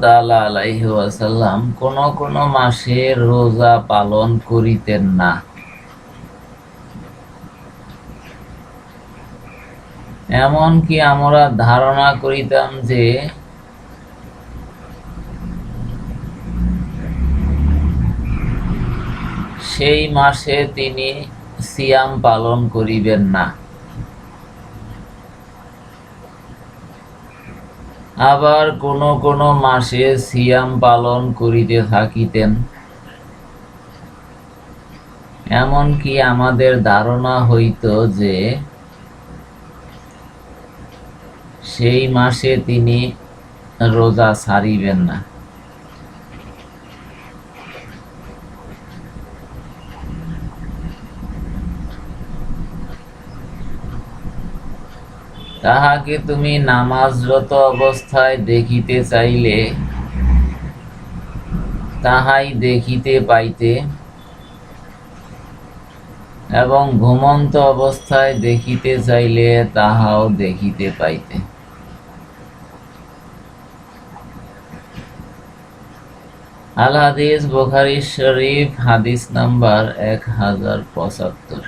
তাআলা আলাইহি ওয়াসাল্লাম কোন কোন মাসে রোজা পালন করিতেন না। এমন কি আমরা ধারণা করিতাম যে সেই মাসে তিনি সিয়াম পালন করিবেন না। আবার কোন কোন মাসে সিয়াম পালন করিতে থাকিতেন। এমনকি আমাদের ধারণা হইত যে, সেই মাসে তিনি রোজা ছাড়িবেন না। তাহাকে তুমি নামাজরত অবস্থায় দেখিতে চাইলে, তাহাই দেখিতে পাইতে এবং ঘুমন্ত অবস্থায় দেখিতে চাইলে তাহাও দেখিতে পাইতে। আল হাদিস বোখারি শরীফ হাদিস নাম্বার এক হাজার পঁচাত্তর।